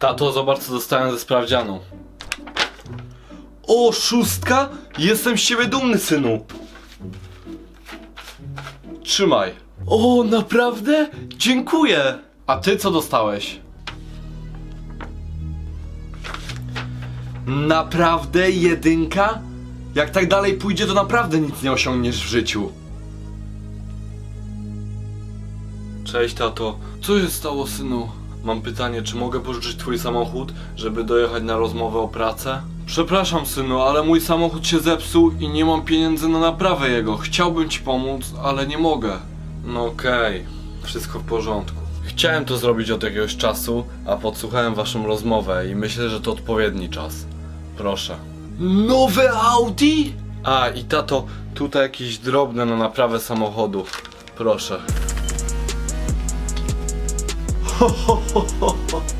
Tato, zobacz co dostałem ze sprawdzianu. O, szóstka? Jestem z ciebie dumny, synu. Trzymaj. O, naprawdę? Dziękuję. A ty co dostałeś? Naprawdę jedynka? Jak tak dalej pójdzie, to naprawdę nic nie osiągniesz w życiu. Cześć tato, co się stało synu? Mam pytanie, czy mogę pożyczyć twój samochód, żeby dojechać na rozmowę o pracę? Przepraszam synu, ale mój samochód się zepsuł i nie mam pieniędzy na naprawę jego. Chciałbym ci pomóc, ale nie mogę. No okej, wszystko w porządku. Chciałem to zrobić od jakiegoś czasu, a podsłuchałem waszą rozmowę i myślę, że to odpowiedni czas. Proszę. Nowe Audi? A i tato, tutaj jakieś drobne na naprawę samochodu. Proszę. ほほほほ。